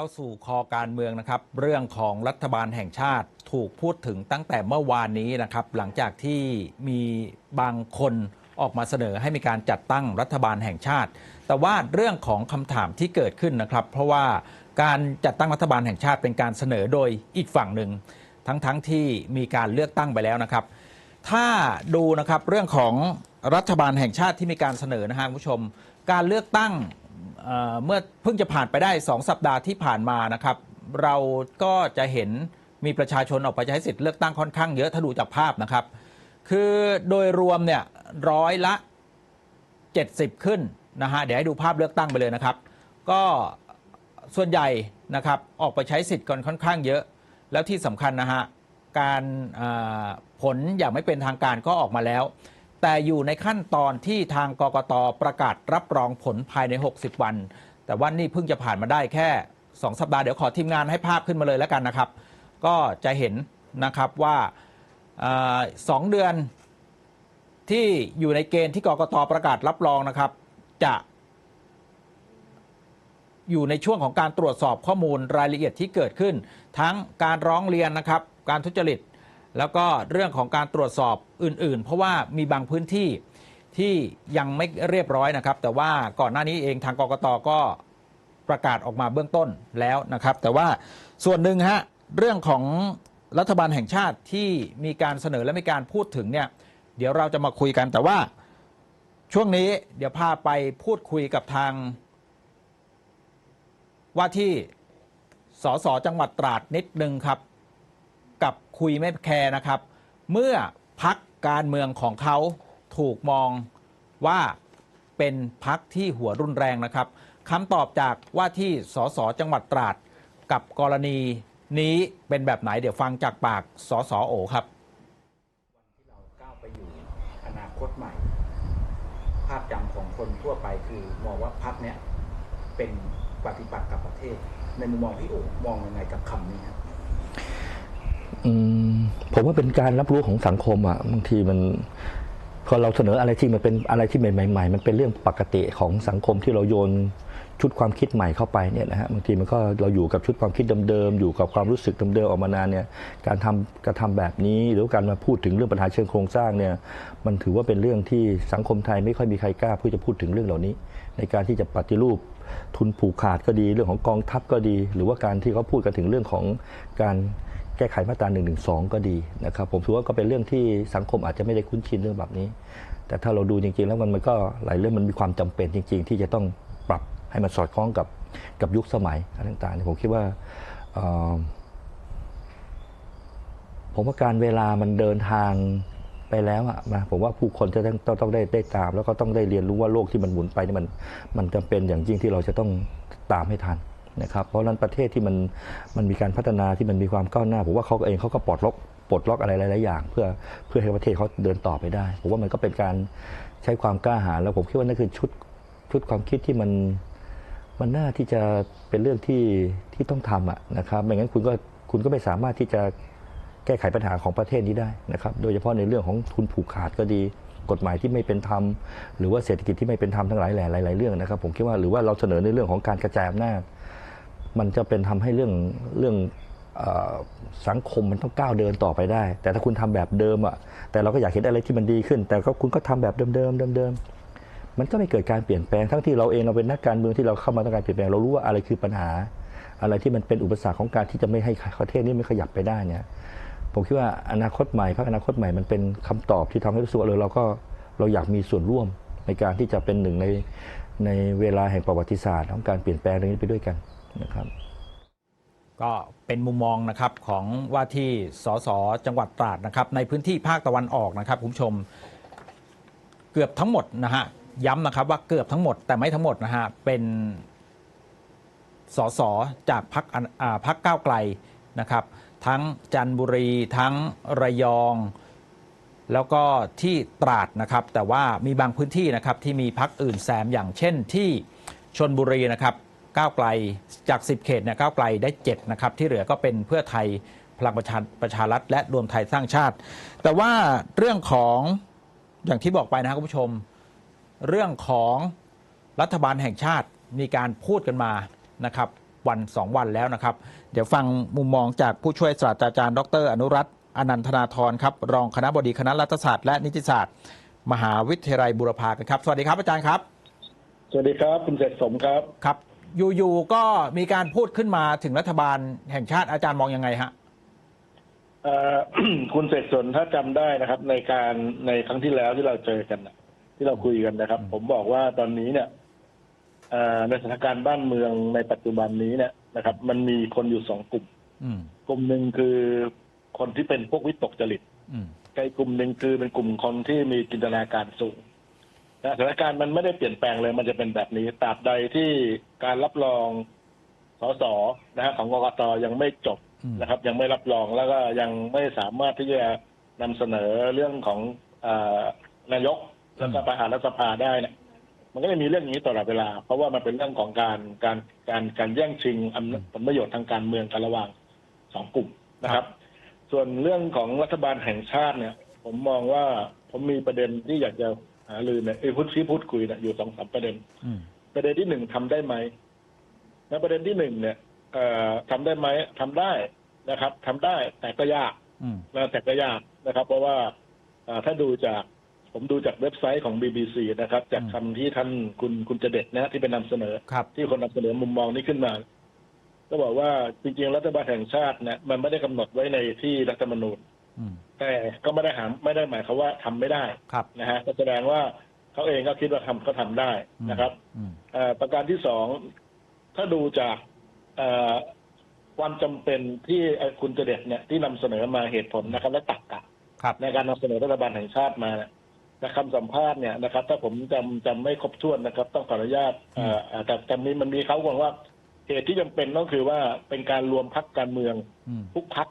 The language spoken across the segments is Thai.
เข้าสู่คอการเมืองนะครับ เรื่องของรัฐบาลแห่งชาติถูกพูดถึงตั้งแต่เมื่อวานนี้นะครับ หลังจากที่มีบางคนออกมาเสนอให้มีการจัดตั้งรัฐบาลแห่งชาติ แต่ว่าเรื่องของคำถามที่เกิดขึ้นนะครับ เพราะว่าการจัดตั้งรัฐบาลแห่งชาติเป็นการเสนอโดยอีกฝั่งหนึ่ง ทั้งๆทที่มีการเลือกตั้งไปแล้วนะครับ ถ้าดูนะครับเรื่องของรัฐบาลแห่งชาติที่มีการเสนอนะฮะคุณผู้ชม การเลือกตั้ง เมื่อเพิ่งจะผ่านไปได้ 2 สัปดาห์ที่ผ่านมานะครับ เราก็จะเห็นมีประชาชนออกไปใช้สิทธิ์เลือกตั้งค่อนข้างเยอะถ้าดูจากภาพนะครับ คือโดยรวมเนี่ยร้อยละ 70 ขึ้นนะฮะเดี๋ยวให้ดูภาพเลือกตั้งไปเลยนะครับ ก็ส่วนใหญ่นะครับออกไปใช้สิทธิ์กันค่อนข้างเยอะ แล้วที่สำคัญนะฮะการผลอย่างไม่เป็นทางการก็ออกมาแล้ว แต่อยู่ในขั้นตอนที่ทางกกตประกาศรับรองผลภายใน 60 วัน แต่ว่านี่เพิ่งจะผ่านมาได้แค่ 2 สัปดาห์เดี๋ยวขอทีมงานให้ภาพขึ้นมาเลยแล้วกันนะครับ ก็จะเห็นนะครับว่าสองเดือนที่อยู่ในเกณฑ์ที่กกตประกาศรับรองนะครับ จะอยู่ในช่วงของการตรวจสอบข้อมูลรายละเอียดที่เกิดขึ้น ทั้งการร้องเรียนนะครับ การทุจริต แล้วก็เรื่องของการตรวจสอบอื่น ๆ เพราะว่ามีบางพื้นที่ที่ยังไม่เรียบร้อยนะครับ แต่ว่าก่อนหน้านี้เองทางกกตก็ประกาศออกมาเบื้องต้นแล้วนะครับ แต่ว่าส่วนหนึ่งฮะเรื่องของรัฐบาลแห่งชาติที่มีการเสนอและมีการพูดถึงเนี่ยเดี๋ยวเราจะมาคุยกันแต่ว่าช่วงนี้เดี๋ยวพาไปพูดคุยกับทาง ว่าที่สสจังหวัดตราดนิดนึงครับ กับคุยไม่แคร์นะครับ เมื่อพักการเมืองของเขาถูกมองว่าเป็นพักที่หัวรุนแรงนะครับคำตอบจากว่าที่สสจังหวัดตราด กับกรณีนี้เป็นแบบไหนเดี๋ยวฟังจากปากสสโอครับวันที่เราก้าวไปอยู่อนาคตใหม่ ภาพจำของคนทั่วไปคือมองว่าพักเนี้ยเป็นปฏิปักษ์กับประเทศ ในมุมมองพี่โอมองยังไงกับคำนี้ครับ ผมว่าเป็นการรับรู้ของสังคมอะบางทีมันพอเราเสนออะไรที่มันเป็นอะไรที่ใหม่ๆมันเป็นเรื่องปกติของสังคมที่เราโยนชุดความคิดใหม่เข้าไปเนี่ยนะฮะบางทีมันก็เราอยู่กับชุดความคิดเดิมๆอยู่กับความรู้สึกเดิมๆออกมานานเนี่ยการทำกระทำแบบนี้ หรือการมาพูดถึงเรื่องปัญหาเชิงโครงสร้างเนี่ยมันถือว่าเป็นเรื่องที่สังคมไทยไม่ค่อยมีใครกล้าพูดจะพูดถึงเรื่องเหล่านี้ ในการที่จะปฏิรูปทุนผูกขาดก็ดี เรื่องของกองทัพก็ดี หรือว่าการที่เขาพูดกันถึงเรื่องของการ แก้ไขมาตรา1นึก็ดีนะครับ ผมถือว่าก็เป็นเรื่องที่สังคมอาจจะไม่ได้คุ้นชินเรื่องแบบนี้ แต่ถ้าเราดูจริง ๆ แล้วมันมันก็หลายเรื่องมันมีความจำเป็นจริง ๆ ที่จะต้องปรับให้มันสอดคล้องกับกับยุคสมัยอะไรต่างๆผมคิดว่าผมว่าการเวลามันเดินทางไปแล้วอะนะผมว่าผู้คนจะต้องต้องต้องได้ได้ตาม แล้วก็ต้องได้เรียนรู้ว่าโลกที่มันหมุนไปนี่มันมันจำเป็นอย่างยิ่งที่เราจะต้องตามให้ทัน นะครับเพราะนั้นประเทศที่มันมันมีการพัฒนาที่มันมีความก้าวหน้าผมว่าเขาเองเขาก็ปลดล็อกปลดล็อกอะไรหลายๆอย่าง เพื่อเพื่อให้ประเทศเขาเดินต่อไปได้ผมว่ามันก็เป็นการใช้ความกล้าหาญแล้วผมคิดว่านั่นคือชุดชุดความคิดที่มันมันน่าที่จะเป็นเรื่องที่ที่ต้องทำอะนะครับไม่งั้นคุณก็คุณก็ไม่สามารถที่จะแก้ไขปัญหาของประเทศนี้ได้นะครับ โดยเฉพาะในเรื่องของทุนผูกขาดก็ดี กฎหมายที่ไม่เป็นธรรม หรือว่าเศรษฐกิจที่ไม่เป็นธรรมทั้งหลายแหล่หลาย ๆ เรื่องนะครับ ผมคิดว่าหรือว่าเราเสนอในเรื่องของการกระจายอำนาจ มันจะเป็นทำให้เรื่องเรื่องสังคมมันต้องก้าวเดินต่อไปได้ แต่ถ้าคุณทำแบบเดิมอะแต่เราก็อยากเห็นอะไรที่มันดีขึ้น แต่ก็คุณก็ทำแบบเดิมเดิมๆมันก็ไม่เกิดการเปลี่ยนแปลงทั้งที่เราเองเราเป็นนักการเมืองที่เราเข้ามาต้องการเปลี่ยนแปลงเรารู้ว่าอะไรคือปัญหา อะไรที่มันเป็นอุปสรรคของการที่จะไม่ให้ประเทศนี้ไม่ขยับไปได้เนี่ยผมคิดว่าอนาคตใหม่พรรคอนาคตใหม่มันเป็นคำตอบที่ทำให้รู้สึกว่าเออเราก็เราอยากมีส่วนร่วมในการที่จะเป็นหนึ่งในในเวลาแห่งประวัติศาสตร์ของการเปลี่ยนแปลงเรื่องนี้ไปด้วยกัน นะครับ ก็เป็นมุมมองนะครับของว่าที่สสจังหวัดตราดนะครับ ในพื้นที่ภาคตะวันออกนะครับคุณผู้ชมเกือบทั้งหมดนะฮะย้ำนะครับว่าเกือบทั้งหมดแต่ไม่ทั้งหมดนะฮะเป็นสสจากพักพักก้าวไกลนะครับ ทั้งจันทบุรี ทั้งระยอง แล้วก็ที่ตราดนะครับ แต่ว่ามีบางพื้นที่นะครับที่มีพักอื่นแซมอย่างเช่นที่ชนบุรีนะครับ ก้าวไกลจาก 10 เขตเนี่ยก้าวไกลได้ 7 นะครับ ที่เหลือก็เป็นเพื่อไทยพลังประชาประชารัฐและรวมไทยสร้างชาติ แต่ว่าเรื่องของอย่างที่บอกไปนะครับคุณผู้ชม เรื่องของรัฐบาลแห่งชาติมีการพูดกันมานะครับ วัน 2 วันแล้วนะครับ เดี๋ยวฟังมุมมองจากผู้ช่วยศาสตราจารย์ ดร อนุรัตน์อนันทนาธรครับ รองคณะบดีคณะรัฐศาสตร์และนิติศาสตร์ มหาวิทยาลัยบุรพากันครับ สวัสดีครับอาจารย์ครับ สวัสดีครับ คุณเสกสมครับ ครับ อยู่ๆก็มีการพูดขึ้นมาถึงรัฐบาลแห่งชาติอาจารย์มองยังไงฮะเอ่อ คุณเสกสนถ้าจำได้นะครับ ในการในครั้งที่แล้วที่เราเจอกันน่ะ ที่เราคุยกันนะครับอืมผมบอกว่าตอนนี้เนี่ยเอ่อในสถานการณ์บ้านเมืองในปัจจุบันนี้เนี่ยนะครับ มันมีคนอยู่สองกลุ่ม อืม กลุ่มหนึ่งคือคนที่เป็นพวกวิตกจริตอืมใกล้กลุ่มหนึ่งคือเป็นกลุ่มคนที่มีจินตนาการสูง นะสถานการณ์มันไม่ได้เปลี่ยนแปลงเลย มันจะเป็นแบบนี้ตราบใดที่การรับรองสสนะฮะของกกตยังไม่จบอืมนะครับ ยังไม่รับรองแล้วก็ยังไม่สามารถที่จะนำเสนอเรื่องของเออนายกแล้วก็ประธานรัฐสภาได้เนี่ยมันก็จะมีเรื่องนี้ตลอดเวลา เพราะว่ามันเป็นเรื่องของการการการการแย่งชิงอำนาจผลประโยชน์ทางการเมืองกันระหว่างสองกลุ่มนะครับ ส่วนเรื่องของรัฐบาลแห่งชาติเนี่ย ผมมองว่าผมมีประเด็นที่อยากจะ หาลือเนี่ยเอ้ยพูดที่พูดคุยเนี่ยอยู่สองสามประเด็นอืมประเด็นที่หนึ่งทำได้ไหมและประเด็นที่หนึ่งเนี่ยเอ่อทำได้ไหมทำได้นะครับทำได้แต่ก็ยากอืมนะแต่ก็ยากนะครับ เพราะว่าเอ่อถ้าดูจากผมดูจากเว็บไซต์ของ BBC นะครับ จากคำที่ท่านคุณคุณเจเด็ดนะที่เป็นนำเสนอครับที่คนนำเสนอมุมมองนี้ขึ้นมา ก็บอกว่าจริงๆ รัฐบาลแห่งชาติเนี่ยมันไม่ได้กำหนดไว้ในที่รัฐธรรมนูญอืม แต่ก็ไม่ได้หามไม่ได้หมายความว่าทำไม่ได้ครับนะฮะก็แสดงว่าเขาเองก็คิดว่าทำเขาทำได้นะครับอืมเอ่อประการที่สองถ้าดูจากเอ่อความจำเป็นที่เอ่อคุณเจเด็ดเนี่ยที่นำเสนอมาเหตุผลนะครับ และตรรกะครับในการนำเสนอรัฐบาลแห่งชาติมาเนี่ยในคำสัมภาษณ์เนี่ยนะครับ ถ้าผมจำจำไม่ครบถ้วนนะครับ ต้องขออนุญาตเอ่อเอ่อแต่แต่มีมันมีเขาบอกว่าเหตุที่จำเป็นก็คือว่าเป็นการรวมพักการเมืองอืมทุกพัก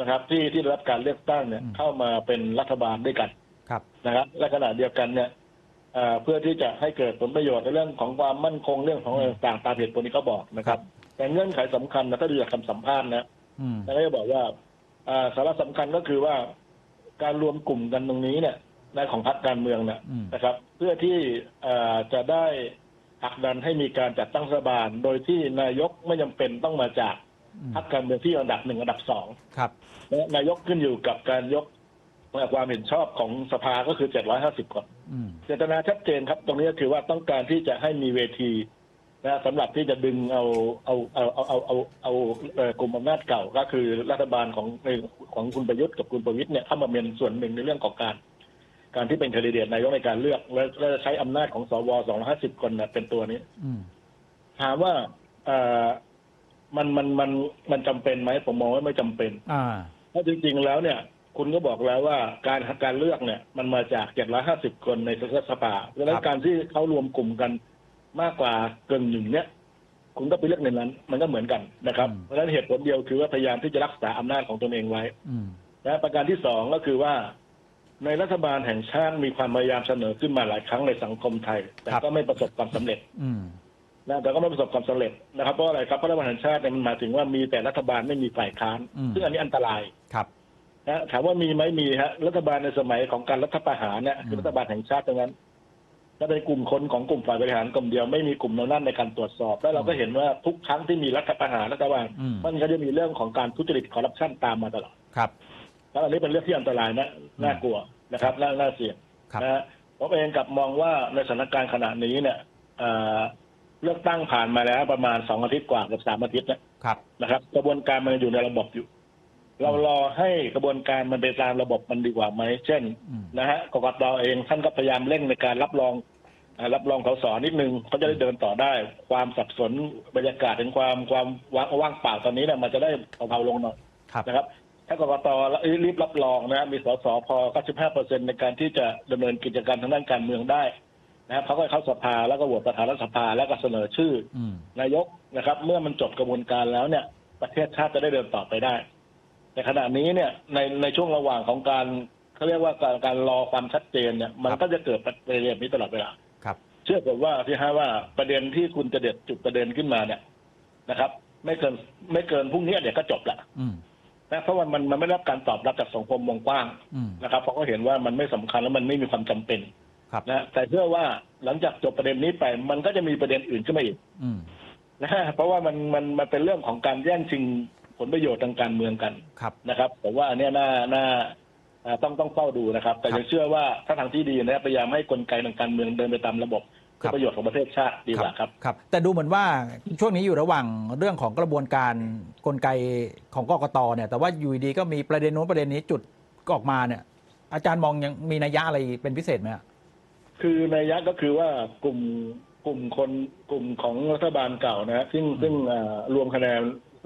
นะครับ ที่ที่ได้รับการเลือกตั้งเนี่ยอืมเข้ามาเป็นรัฐบาลด้วยกันครับ นะครับ และขณะเดียวกันเนี่ยเอ่อเพื่อที่จะให้เกิดผลประโยชน์ในเรื่องของความมั่นคงเรื่องของอะไรต่างๆตามเหตุผลที่เขาบอกนะครับ แต่เงื่อนไขสำคัญนะถ้าดูจากคำสัมภาษณ์นะ อืมแล้วก็จะบอกว่าอ่าสาระสำคัญก็คือว่าการรวมกลุ่มกันตรงนี้เนี่ยในของพรรคการเมืองเนี่ยอืม นะครับ เพื่อที่เอ่อจะได้ผลักดันให้มีการจัดตั้งรัฐบาล โดยที่นายกไม่จำเป็นต้องมาจากอืม พรรคการเมืองที่อันดับหนึ่งอันดับสองครับและนายกขึ้นอยู่กับการยกความเห็นชอบของสภาก็คือ 750 คนอืมเจตนาชัดเจนครับ ตรงนี้ก็คือว่าต้องการที่จะให้มีเวทีนะสำหรับที่จะดึงเอาเอาเอาเอาเอาเอาเอาเอ่อกลุ่มอำนาจเก่าก็คือรัฐบาลของของคุณประยุทธ์กับคุณประวิตยเนี่ยเข้ามาเป็นส่วนหนึ่งในเรื่องของการ การที่เป็นแคนดิเดตนายกในการเลือก และและใช้อำนาจของสว 250 คนเนี่ยเป็นตัวนี้อืมถามว่าเอ่อ มันมันมันมันจำเป็นไหมผมมองว่าไม่จำเป็นอ่า เพราะจริงๆแล้วเนี่ย คุณก็บอกแล้วว่าการการเลือกเนี่ย มันมาจาก 750 คนในรัฐสภาเพราะฉะนั้ครันบการที่เขารวมกลุ่มกันมากกว่าเกินหนึ่งเนี่ย คุณก็ไปเลือกในนั้น มันก็เหมือนกันนะครับ เพราะฉะนั้นเหตุผลเดียวคือว่าพยายามที่จะรักษาอำนาจของตนเองไว้ อืม และประการที่สองก็คือว่า ในรัฐบาลแห่งชาติมีความพยายามเสนอขึ้นมาหลายครั้งในสังคมไทย แต่ครับ ก็ไม่ประสบความสำเร็จ อืม นะแต่ก็ไม่ประสบความสำเร็จนะครับเพราะอะไรครับเพราะรัฐบาลแห่งชาติเนี่ยมันหมายถึงว่ามีแต่รัฐบาลไม่มีฝ่ายค้าน อืม ซึ่งอันนี้อันตรายครับ นะถามว่ามีไหมมีฮะรัฐบาลในสมัยของการรัฐประหารเนี่ยอืม คือรัฐบาลแห่งชาติตรงนั้นก็เป็นกลุ่มคนของกลุ่มฝ่ายบริหารกลุ่มเดียวไม่มีกลุ่มแนวหน้าในการตรวจสอบ แล้วเราก็เห็นว่าทุกครั้งที่มีรัฐประหารรัฐบาล อืมมันก็จะมีเรื่องของการทุจริตคอร์รัปชันตามมาตลอดครับ แล้วอันนี้เป็นเรื่องที่อันตรายนะน่ากลัวนะครับน่าน่าเสี่ยงครับ นะฮะผมเองกลับมองว่าในสถานการณ์ขณะนี้เนี่ยเอ่อ เลือกตั้งผ่านมาแล้วประมาณสองอาทิตย์กว่าเกือบสามอาทิตย์เนี่ยครับนะครับ กระบวนการมันอยู่ในระบบอยู่ เรารอให้กระบวนการมันไปตามระบบมันดีกว่าไหมเช่นอืมนะฮะกกตเองท่านก็พยายามเร่งในการรับรองอ่ารับรองสสนิดนึงเขาจะได้เดินต่อได้ ความสับสนบรรยากาศถึงความความว่างว่างเปล่าตอนนี้เนี่ยมันจะได้เบาๆลงหน่อยครับนะครับถ้ากกตรีบรับรองนะมีสสพอ95เปอร์เซ็นในการที่จะดำเนินกิจการทางด้านการเมืองได้ นะครับเขาก็เข้าสภาแล้วก็โหวตประธานรัฐสภาแล้วก็เสนอชื่ออืมนายกนะครับ เมื่อมันจบกระบวนการแล้วเนี่ย ประเทศชาติจะได้เดินต่อไปได้แต่ขณะนี้เนี่ยในในช่วงระหว่างของการเขาเรียกว่าการการรอความชัดเจนเนี่ย มันก็จะเกิดประเด็นนี้ตลอดเวลาครับ เชื่อผมว่าที่ห้าว่าประเด็นที่คุณจะเด็ดจุดประเด็นขึ้นมาเนี่ยนะครับ ไม่เกินไม่เกินพรุ่งนี้เดี๋ยวก็จบละอืมนะเพราะว่ามันมันไม่ได้รับการตอบรับจากสังคมวงกว้างอืมนะครับเพราะเขาเห็นว่ามันไม่สำคัญและมันไม่มีความจำเป็น ครับนะแต่เชื่อว่าหลังจากจบประเด็นนี้ไป มันก็จะมีประเด็นอื่นขึ้นมาอีกอืมนะฮะเพราะว่ามันมันมันเป็นเรื่องของการแย่งชิงผลประโยชน์ทางการเมืองกันครับ นะครับผมว่าอันเนี้ยน่าน่าอ่าต้องต้องเฝ้าดูนะครับ แต่ครับยังเชื่อว่าถ้าทางที่ดีนะพยายามให้กลไกทางการเมืองเดินไปตามระบบครัเพื่อบประโยชน์ของประเทศชาติดีกว่าครับ ครับ แต่ดูเหมือนว่าช่วงนี้อยู่ระหว่างเรื่องของกระบวนการกลไกของกกตเนี่ยแต่ว่าอยู่ดีๆก็มีประเด็นโน้นประเด็นนี้จุดออกมาเนี่ยอาจารย์มองยังมีนัยยะอะไรเป็นพิเศษไหมฮะ คือในยยะก็คือว่ากลุ่มกลุ่มคนกลุ่มของรัฐบาลเก่านะฮะซึ่งซึ่งอ่ารวมคะแนน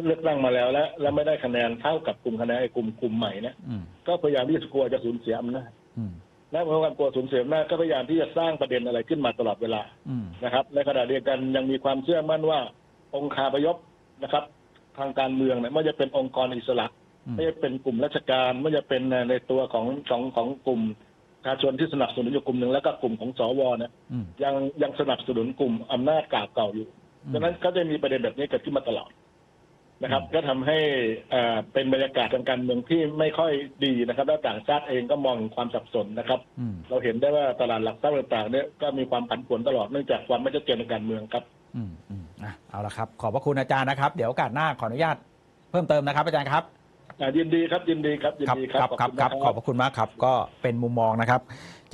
เลือกตั้งมาแล้วและและไม่ได้คะแนนเท่ากับกลุ่มคะแนนไอ้กลุ่มกลุ่มใหม่เนี่ยอืมก็พยายามที่จะกลัวจะสูญเสียอำนาจอืมและเมื่อความกลัวสูญเสียอำนาจก็พยายามที่จะสร้างประเด็นอะไรขึ้นมาตลอดเวลา อืม นะครับในขณะเดียวกันยังมีความเชื่อมั่นว่า องค์คาพยพนะครับ ทางการเมืองเนี่ยไม่ว่าจะเป็นองค์กรอิสระ อืม ไม่ว่าจะเป็นกลุ่มราชการไม่ว่าจะเป็นในตัวของของของกลุ่ม ประชาชนที่สนับสนุนอยู่กลุ่มหนึ่งแล้วก็กลุ่มของสวเนี่ยอืม ยังยังสนับสนุนกลุ่มอำนาจเก่าเก่าอยู่อืม ดังนั้นก็จะมีประเด็นแบบนี้เกิดขึ้นมาตลอดนะครับอืมก็ทำให้อ่าเป็นบรรยากาศทางการเมืองที่ไม่ค่อยดีนะครับ และต่างชาติเองก็มองความสับสนนะครับ อืมเราเห็นได้ว่าตลาดหลักทรัพย์ต่างๆเนี่ยก็มีความผันผวนตลอดเนื่องจากความไม่ชัดเจนทางการเมืองครับ อืมอืมอะเอาละครับ ขอบพระคุณอาจารย์นะครับ เดี๋ยวโอกาสหน้าขออนุญาตเพิ่มเติมนะครับ อาจารย์ครับ อ่ายินดีครับยินดีครับยินครับดีครับครับณครับนะขอบพระคุณมากครับ ก็เป็นมุมมองนะครับ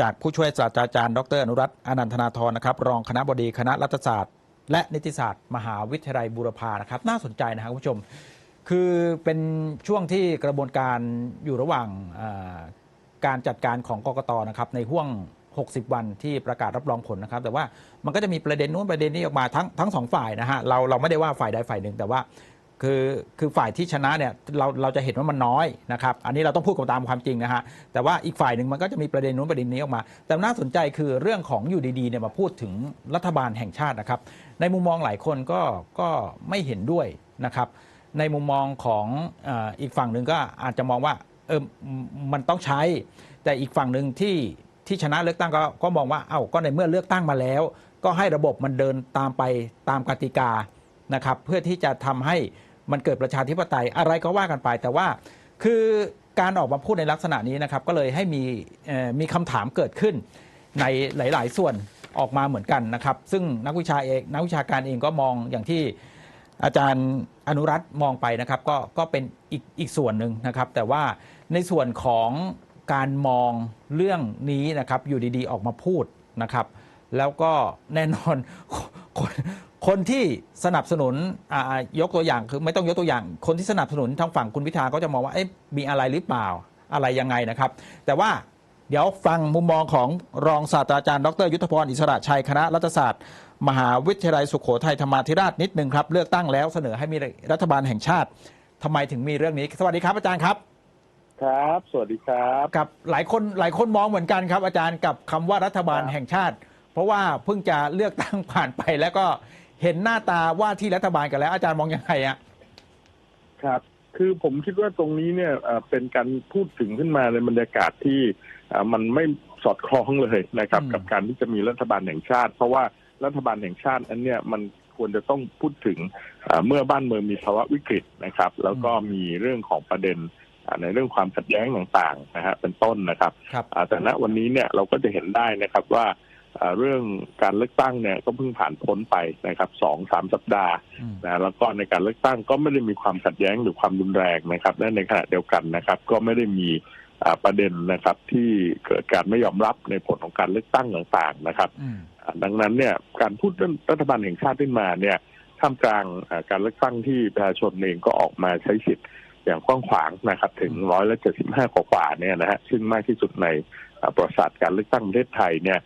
จากผู้ช่วยศาสตราจารย์ดรอนุรัตน์อนันทนาธรนะครับรองคณะบดีคณะรัฐศาสตร์ และนิติศาสตร์ มหาวิทยาลัยบูรพานะครับ น่าสนใจนะครับคุณผู้ชม คือเป็นช่วงที่กระบวนการอยู่ระหว่างอ่าการจัดการของกกตนะครับในห่วง 60 วันที่ประกาศรับรองผลนะครับ แต่ว่ามันก็จะมีประเด็นนู้นประเด็นนี้ออกมาทั้งทั้งสองฝ่ายนะฮะเราเราไม่ได้ว่าฝ่ายใดฝ่ายหนึ่ง แต่ว่า คือคือฝ่ายที่ชนะเนี่ยเราเราจะเห็นว่ามันน้อยนะครับ อันนี้เราต้องพูดกันตามความจริงนะฮะแต่ว่าอีกฝ่ายหนึ่งมันก็จะมีประเด็นนู้นประเด็นนี้ออกมา แต่น่าสนใจคือเรื่องของอยู่ดีๆเนี่ยมาพูดถึงรัฐบาลแห่งชาตินะครับ ในมุมมองหลายคนก็ก็ไม่เห็นด้วยนะครับ ในมุมมองของอออีกฝั่งหนึ่งก็อาจจะมองว่าเออมันต้องใช้ แต่อีกฝั่งหนึ่งที่ที่ชนะเลือกตั้งก็ก็มองว่าเอ้าก็ในเมื่อเลือกตั้งมาแล้ว ก็ให้ระบบมันเดินตามไปตามกติกานะครับ เพื่อที่จะทำให้ มันเกิดประชาธิปไตยอะไรก็ว่ากันไป แต่ว่าคือการออกมาพูดในลักษณะนี้นะครับ ก็เลยให้มีมีคำถามเกิดขึ้นในหลาย ๆ ส่วนออกมาเหมือนกันนะครับ ซึ่งนักวิชาเองนักวิชาการเองก็มองอย่างที่อาจารย์อนุรัตมองไปนะครับ ก็ก็เป็นอีกอีกส่วนหนึ่งนะครับ แต่ว่าในส่วนของการมองเรื่องนี้นะครับ อยู่ดีๆ ออกมาพูดนะครับ แล้วก็แน่นอนคน คนที่สนับสนุนอ่ายกตัวอย่างคือไม่ต้องยกตัวอย่าง คนที่สนับสนุนทางฝั่งคุณพิธาก็จะมองว่าเอ๊ะมีอะไรหรือเปล่าอะไรยังไงนะครับ แต่ว่าเดี๋ยวฟังมุมมองของรองศาสตราจารย์ ดร ยุทธพรอิสระชัยคณะรัฐศาสตร์ มหาวิทยาลัยสุโขทัยธรรมาธิราชนิดหนึ่งครับ เลือกตั้งแล้วเสนอให้มีรัฐบาลแห่งชาติทำไมถึงมีเรื่องนี้ สวัสดีครับอาจารย์ครับครับ สวัสดีครับกับหลายคนหลายคนมองเหมือนกันครับ อาจารย์กับคำว่ารัฐบาลครับแห่งชาติ เพราะว่าเพิ่งจะเลือกตั้งผ่านไปแล้วก็ เห็นหน้าตาว่าที่รัฐบาลกันแล้ว อาจารย์มองยังไงอะครับ คือผมคิดว่าตรงนี้เนี่ยเอ่อเป็นการพูดถึงขึ้นมาในบรรยากาศที่เอ่อมันไม่สอดคล้องเลยนะครับ กับการที่จะมีรัฐบาลแห่งชาติ เพราะว่ารัฐบาลแห่งชาติอันเนี้ยมันควรจะต้องพูดถึงเอ่อเมื่อบ้านเมืองมีภาวะวิกฤตนะครับ แล้วก็มีเรื่องของประเด็นอ่าในเรื่องความขัดแย้งต่างๆนะฮะเป็นต้นนะครับครับอ่าแต่ณวันนี้เนี่ยเราก็จะเห็นได้นะครับว่าอ่า เรื่องการเลือกตั้งเนี่ยก็เพิ่งผ่านพ้นไปนะครับสองสามสัปดาห์อืมนะแล้วก็ในการเลือกตั้งก็ไม่ได้มีความขัดแย้งหรือความรุนแรงนะครับและในขณะเดียวกันนะครับ ก็ไม่ได้มีอ่าประเด็นนะครับที่เกิดการไม่ยอมรับในผลของการเลือกตั้งต่างๆนะครับอืมอ่าดังนั้นเนี่ยการพูดเรื่องรัฐบาลแห่งชาติขึ้นมาเนี่ยท่ามกลางอ่าการเลือกตั้งที่ประชาชนเองก็ออกมาใช้สิทธิ์อย่างกว้างขวางนะครับ ถึงร้อยละเจ็ดสิบห้ากว่าๆเนี่ยนะฮะซึ่งมากที่สุดในอ่าประวัติศาสตร์การเลือกตั้งประเทศไทยเนี่ย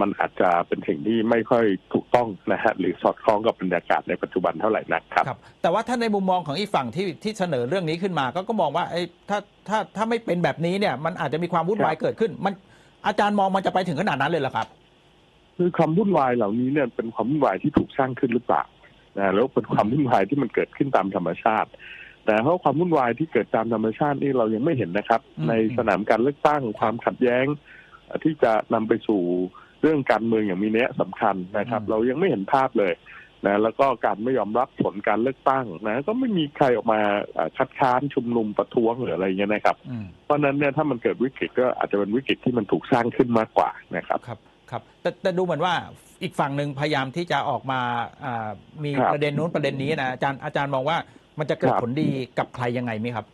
มันอาจจะเป็นสิ่งที่ไม่ค่อยถูกต้องนะฮะหรือสอดคล้องกับบรรยากาศในปัจจุบันเท่าไหร่นักครับครับ แต่ว่าถ้าในมุมมองของอีกฝั่งที่ที่เสนอเรื่องนี้ขึ้นมา ก็ก็มองว่าไอ้ถ้าถ้าถ้าไม่เป็นแบบนี้เนี่ย มันอาจจะมีความวุ่นวายครับเกิดขึ้น มันอาจารย์มองมันจะไปถึงขนาดนั้นเลยเหรอครับ คือความวุ่นวายเหล่านี้เนี่ยเป็นความวุ่นวายที่ถูกสร้างขึ้นหรือเปล่านะแล้วเป็นความวุ่นวายที่มันเกิดขึ้นตามธรรมชาติ แต่เพราะความวุ่นวายที่เกิดตามธรรมชาตินี่เรายังไม่เห็นนะครับอืมในสนามการเลือกตั้งความขัดแย้งที่จะนำไปสู่ เรื่องการเมืองอย่างมีนัยสำคัญนะครับ เรายังไม่เห็นภาพเลยนะแล้วก็การไม่ยอมรับผลการเลือกตั้งนะก็ไม่มีใครออกมาอ่าคัดค้านชุมนุมประท้วงหรืออะไรเงี้ยนะครับอืมเพราะฉะนั้นเนี่ยถ้ามันเกิดวิกฤตก็อาจจะเป็นวิกฤตที่มันถูกสร้างขึ้นมากกว่านะครับครับครับแต่แต่ดูเหมือนว่าอีกฝั่งหนึ่งพยายามที่จะออกมาอ่ามีครับประเด็นนู้นประเด็นนี้นะอาจารย์อาจารย์มองว่ามันจะเกิดครับผลดีกับใครยังไงไหมครับ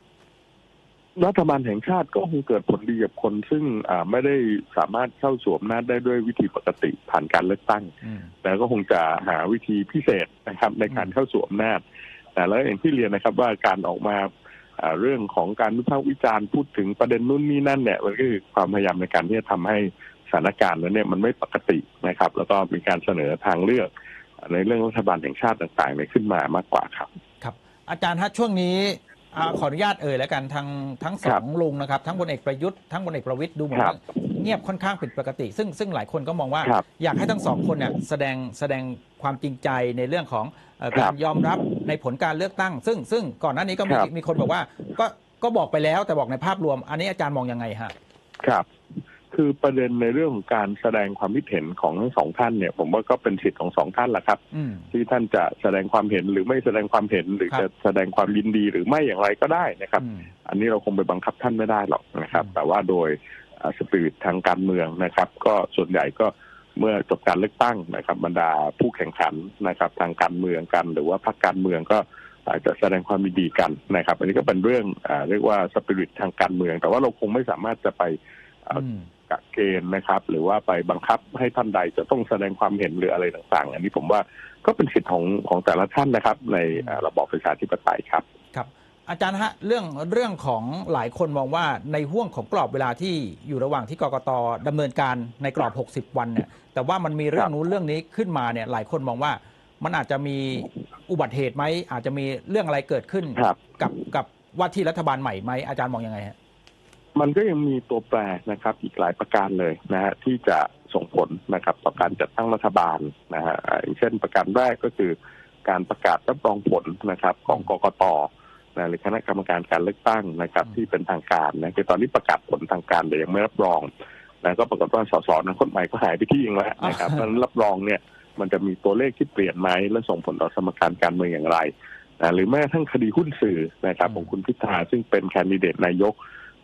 รัฐบาลแห่งชาติก็คงเกิดผลดีกับคนซึ่งอ่าไม่ได้สามารถเข้าสวมนาจได้ด้วยวิธีปกติผ่านการเลือกตั้งอืมแล้วก็คงจะหาวิธีพิเศษนะครับในการอืมเข้าสู่อำนาจแต่แล้วอย่างที่เรียนนะครับว่าการออกมาอ่าเรื่องของการวิพากษ์วิจารณ์พูดถึงประเด็นนู่นนี่นั่นเนี่ยมันก็คือความพยายามในการที่จะทำให้สถานการณ์นั้นเนี่ยมันไม่ปกตินะครับ แล้วก็มีการเสนอทางเลือก ในเรื่องรัฐบาลแห่งชาติต่างๆเนี่ยขึ้นมามากกว่าครับ ครับ อาจารย์ฮะช่วงนี้ อ่าขออนุญาตเอ่ยแล้วกันทางทั้งสครัอบงลุงนะครับ ทั้งพลเอกประยุทธ์ทั้งพลเอกประวิตยดูเหมือนครัว่าบเงียบค่อนข้างผิดปกติ ซึ่งซึ่งหลายคนก็มองว่า ครับอยากให้ทั้งสองคนเนี่ยแสดงแสดงความจริงใจในเรื่องของเอ่อครักาบรยอมรับในผลการเลือกตั้ง ซึ่งซึ่งก่อนหน้านี้ก็มีครับ มีคนบอกว่า ก็ก็บอกไปแล้วแต่บอกในภาพรวม อันนี้อาจารย์มองยังไงฮะ ครับ คือประเด็นในเรื่องของการแสดงความคิดเห็นของทั้งสองท่านเนี่ย ผมว่าก็เป็นสิทธิ์ของสองท่านแหละครับ อืม ที่ท่านจะแสดงความเห็นหรือไม่แสดงความเห็นหรือครับ จะแสดงความยินดีหรือไม่อย่างไรก็ได้นะครับ อืม อันนี้เราคงไปบังคับท่านไม่ได้หรอกนะครับ อืม แต่ว่าโดยสปิริตทางการเมืองนะครับ ก็ส่วนใหญ่ก็เมื่อจบการเลือกตั้งนะครับ บรรดาผู้แข่งขันนะครับ ทางการเมืองกัน หรือว่าพรรคการเมืองก็อาจจะแสดงความยินดีกันนะครับ อันนี้ก็เป็นเรื่องอาเรียกว่าสปิริตทางการเมือง แต่ว่าเราคงไม่สามารถจะไปอ่าอืม กักเกณฑ์นะครับ หรือว่าไปบังคับให้ท่านใดจะต้องแสดงความเห็นหรืออะไรต่างๆ อันนี้ผมว่าก็เป็นสิทธิ์ของของแต่ละท่านนะครับ ในอ่าระบอบประชาธิปไตยครับครับ อาจารย์ฮะเรื่องเรื่องของหลายคนมองว่าในห่วงของกรอบเวลาที่อยู่ระหว่างที่กกตดำเนินการในกรอบ 60 วันเนี่ย แต่ว่ามันมีเรื่องนู้นเรื่องนี้ขึ้นมาเนี่ย หลายคนมองว่ามันอาจจะมีอุบัติเหตุไหมอาจจะมีเรื่องอะไรเกิดขึ้นครับกับกับว่าที่รัฐบาลใหม่ไหมอาจารย์มองยังไงฮะ มันก็ยังมีตัวแปรนะครับ อีกหลายประการเลยนะฮะที่จะส่งผลนะครับต่อการจัดตั้งรัฐบาลนะฮะอ่าอย่างเช่นประการแรกก็คือการประกาศรับรองผลนะครับของกกตนะหรือคณะกรรมการการเลือกตั้งนะครับอืมที่เป็นทางการนะคือตอนนี้ประกาศผลทางการแต่ยังไม่รับรองนะก็ปรากฏว่าสสนะคนใหม่ก็หายไปที่เองแล้วนะครับเพราะฉะนั้นรับรองเนี่ยมันจะมีตัวเลขที่เปลี่ยนไหมและส่งผลต่อสมการการเมืองอย่างไรนะหรือแม้กระทั่งคดีหุ้นสื่อนะครับอืมของคุณพิธาซึ่งเป็นแคนดิเดตนายก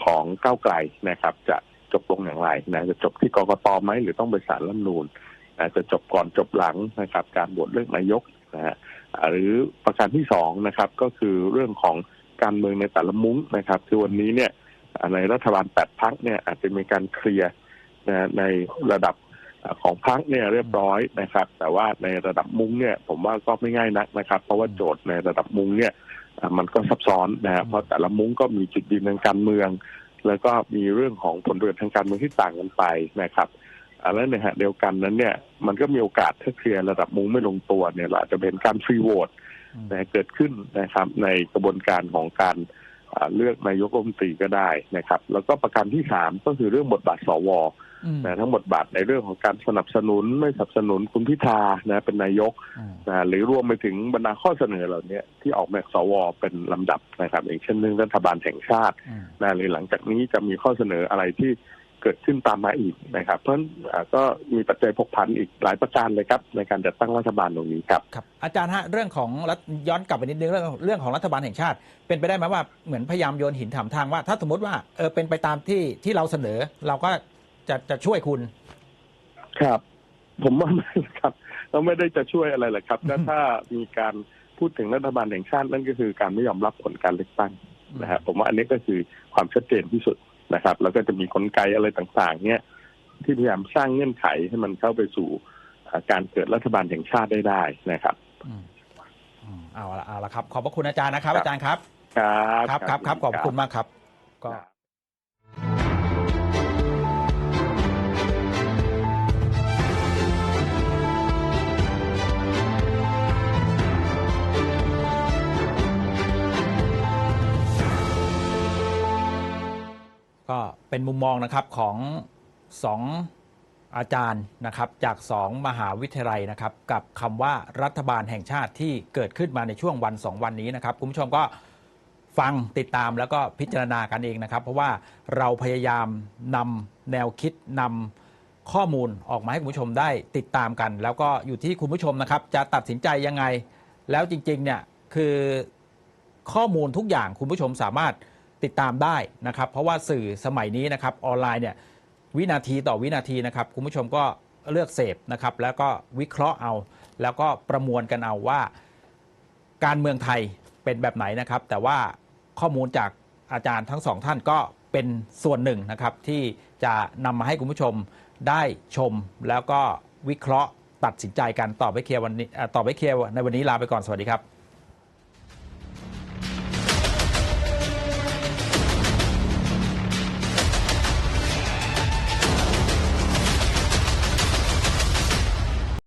ของก้าวไกลนะครับ จะจบลงอย่างไรนะจะจบที่กรกตไหมหรือต้องไปศาลรัฐมนูญนะจะจบก่อนจบหลังนะครับ การโหวตเลือกนายกนะฮะหรือประการที่สองนะครับ ก็คือเรื่องของการเมืองในแต่ละมุ้งนะครับ คือวันนี้เนี่ยในรัฐบาลแปดพักเนี่ยอาจจะมีการเคลียร์นะในระดับของพักเนี่ยเรียบร้อยนะครับ แต่ว่าในระดับมุ้งเนี่ย ผมว่าก็ไม่ง่ายนักนะครับ เพราะว่าโจทย์ในระดับมุ้งเนี่ย มันก็ซับซ้อนนะครับเพราะแต่ละมุ้งก็มีจุดยืนทางการเมือง แล้วก็มีเรื่องของผลประโยชน์ทางการเมืองที่ต่างกันไปนะครับอ่าแล้วในขณะเดียวกันนั้นเนี่ยมันก็มีโอกาสถ้าเคลียร์ระดับมุ้งไม่ลงตัวเนี่ยเราอาจจะเป็นการฟรีโหวตอืมนะเกิดขึ้นนะครับในกระบวนการของการอ่าเลือกนายกรัฐมนตรีก็ได้นะครับ แล้วก็ประการที่สามก็คือเรื่องบทบาทสวอืม นะทั้งบทบาทในเรื่องของการสนับสนุนไม่สนับสนุนคุณพิธานะเป็นนายกอืมนะหรือรวมไปถึงบรรดาข้อเสนอเหล่านี้ที่ออกมาจากสวเป็นลำดับนะครับ อย่างเช่นเรื่องรัฐบาลแห่งชาติอืมนะหรือหลังจากนี้จะมีข้อเสนออะไรที่เกิดขึ้นตามมาอีกนะครับ เพราะฉะนั้นอ่าก็มีปัจจัยผกผันอีกหลายประการเลยครับ ในการจัดตั้งรัฐบาลตรงนี้ครับครับ อาจารย์ฮะเรื่องของรัฐย้อนกลับไปนิดนึงเรื่องเรื่องของรัฐบาลแห่งชาติ เป็นไปได้ไหมว่าเหมือนพยายามโยนหินถามทางว่า ถ้าสมมติว่าเออเป็นไปตามที่ที่เราเสนอเราก็ จะจะช่วยคุณ ครับ ผมว่าไม่ครับเราไม่ได้จะช่วยอะไรหรอกครับแล้วถ้ามีการพูดถึงรัฐบาลแห่งชาตินั่นก็คือการไม่ยอมรับผลการเลือกตั้งนะฮะผมว่าอันนี้ก็คือความชัดเจนที่สุดนะครับ แล้วก็จะมีกลไกอะไรต่างๆ เนี่ย ที่พยายามสร้างเงื่อนไขให้มันเข้าไปสู่อ่าการเกิดรัฐบาลแห่งชาติได้ได้นะครับอืมอืมเอาละเอาละครับ ขอบพระคุณอาจารย์นะครับครับอาจารย์ครับ ครับครับครับครับขอบพระคุณมากครับก็ เป็นมุมมองนะครับของสองอาจารย์นะครับจากสองมหาวิทยาลัยนะครับกับคำว่ารัฐบาลแห่งชาติที่เกิดขึ้นมาในช่วงวันสองวันนี้นะครับคุณผู้ชมก็ฟังติดตามแล้วก็พิจารณากันเองนะครับ เพราะว่าเราพยายามนำแนวคิดนำข้อมูลออกมาให้คุณผู้ชมได้ติดตามกัน แล้วก็อยู่ที่คุณผู้ชมนะครับจะตัดสินใจยังไง แล้วจริงๆเนี่ยคือข้อมูลทุกอย่างคุณผู้ชมสามารถ ติดตามได้นะครับ เพราะว่าสื่อสมัยนี้นะครับออนไลน์เนี่ยวินาทีต่อวินาทีนะครับคุณผู้ชมก็เลือกเสพนะครับ แล้วก็วิเคราะห์เอา แล้วก็ประมวลกันเอาว่า การเมืองไทยเป็นแบบไหนนะครับ แต่ว่าข้อมูลจากอาจารย์ทั้งสองท่านก็เป็นส่วนหนึ่งนะครับ ที่จะนำมาให้คุณผู้ชมได้ชม แล้วก็วิเคราะห์ตัดสินใจกันตอบไปเคลียร์วันนี้ตอบไปเคลียร์ในวันนี้ลาไปก่อนสวัสดีครับ